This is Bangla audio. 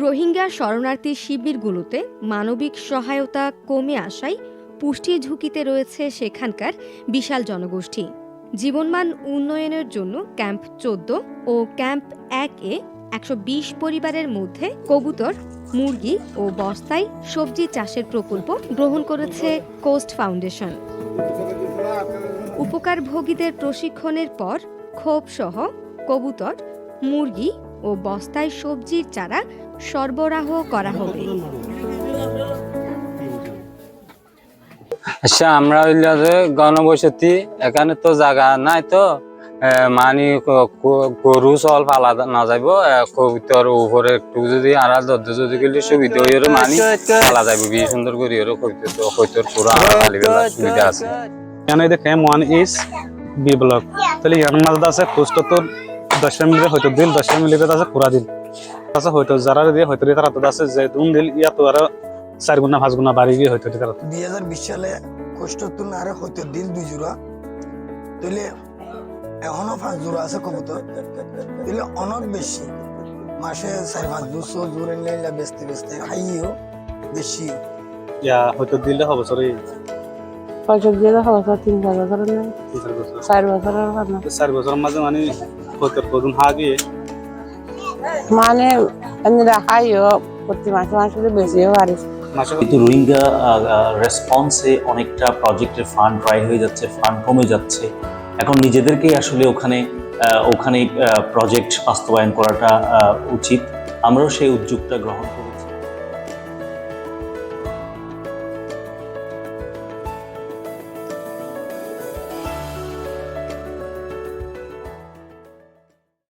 রোহিঙ্গা শরণার্থী শিবিরগুলোতে মানবিক সহায়তা কমে আসায় পুষ্টির ঝুঁকিতে রয়েছে সেখানকার বিশাল জনগোষ্ঠী। জীবনমান উন্নয়নের জন্য ক্যাম্প চোদ্দ ও ক্যাম্প এক এ একশো বিশ পরিবারের মধ্যে কবুতর, মুরগি ও বস্তায় সবজি চাষের প্রকল্প গ্রহণ করেছে কোস্ট ফাউন্ডেশন। উপকারভোগীদের প্রশিক্ষণের পর ক্ষোভসহ কবুতর, মুরগি ও বস্তায় সবজির চারা সরবরাহ করা হবে। আচ্ছা আমরা হইলা যে গণবসতি এখানে তো জায়গা নাই তো। মানে গরু চল পালা না যাইব। কবিতার উপরে একটু যদি আড়াল দদ্দ যদি গেলে সুবিধা হয়ে মানি পালা যাইব। বিয়ে সুন্দর করে এরও কইতে তো কইতর পুরা আলিবেলা সুবিধা আছে। এখানে দেখে ওয়ান ইস বি ব্লক তাহলে ইয়ার মালদা আছে পোস্ট তো দশটা মিলে হয়তো দিল দশটা মিলে আছে পুরা দিল। আছে হয়তো যারা দিয়ে হয়তো তারা তো আছে যে দুন দিল ইয়াত আর চার গুণা পাঁচ গুণা বাড়ি গিয়ে হয়তো তারা দুই হাজার বিশ সালে কষ্টতুন আরে হয়তো দিল দুই জোড়া। তাহলে এখনও পাঁচ জোড়া আছে কবুতর। তাহলে অনেক বেশি। মাসে চার পাঁচ দুশো জোরে নিলে বেচতে বেচতে খাইও বেশি। ইয়া হয়তো দিলে হব সরি পয়সা দিয়ে দেখা বছর তিন চার বছর নেই চার বছরের চার বছরের মাঝে মানে গিয়ে মানে রাখাইও প্রতি মাসে মাসে বেশিও মাসে কিন্তু রোহিঙ্গা রেসপন্সে অনেকটা প্রজেক্টের ফান্ড ড্রাই হয়ে যাচ্ছে ফান্ড কমে যাচ্ছে এখন নিজেদেরকেই আসলে ওখানে ওখানে প্রজেক্ট বাস্তবায়ন করাটা উচিত আমরাও সেই উদ্যোগটা গ্রহণ করি